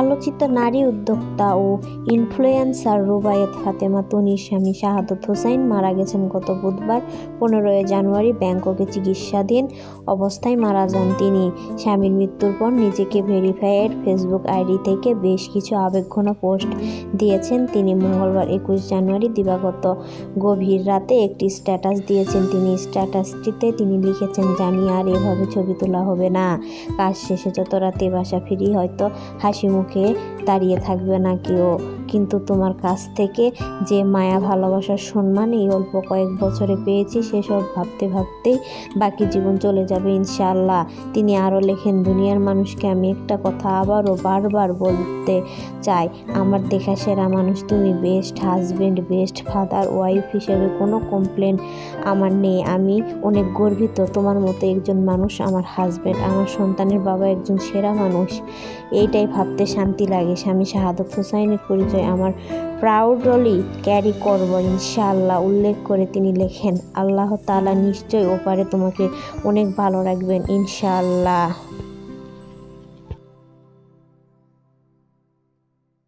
আলোচিত নারী উদ্যোক্তা ও ইনফ্লুয়েন্সার রুবায়েত ফাতেমা তনির স্বামী শাহাদত হোসাইন মারা গেছেন গত বুধবার, পনেরোই জানুয়ারি ব্যাংককে চিকিৎসাধীন অবস্থায় মারা যান তিনি। স্বামীর মৃত্যুর পর নিজেকে ভেরিফাইয়েড ফেসবুক আইডি থেকে বেশ কিছু আবেগঘন পোস্ট দিয়েছেন তিনি। মঙ্গলবার একুশ জানুয়ারি দিবাগত গভীর রাতে একটি স্ট্যাটাস দিয়েছেন তিনি। স্ট্যাটাসটিতে তিনি লিখেছেন, জানি আর এভাবে ছবি তোলা হবে না। কাজ শেষে যত রাতে বাসা ফিরি, হয়তো হাসি মুখে দাঁড়িয়ে থাকবে না কেউ কিন্তু তোমার কাছ থেকে যে মায়া ভালোবাসার সম্মান এই অল্প কয়েক বছরে পেয়েছি, সেসব ভাবতে ভাবতেই বাকি জীবন চলে যাবে ইনশাআল্লাহ। তিনি আরও লেখেন, দুনিয়ার মানুষকে আমি একটা কথা আবারও বারবার বলতে চাই, আমার দেখা সেরা মানুষ, তুমি best husband best father wife হিসেবে কোনো কমপ্লেন আমার নেই। আমি অনেক গর্বিত, তোমার মতো একজন মানুষ আমার হাজবেন্ড আমার সন্তানের বাবা একজন সেরা মানুষ। এইটাই ভাবতে শান্তি লাগে। স্বামী শাহাদত হোসাইনের পরিচয় আমার প্রাউডলি ক্যারি করব, ইনশাআল্লাহ, উল্লেখ করে তিনি লেখেন, আল্লাহ তালা নিশ্চয়ই ওপারে তোমাকে অনেক ভালো রাখবেন, ইনশাআল্লাহ।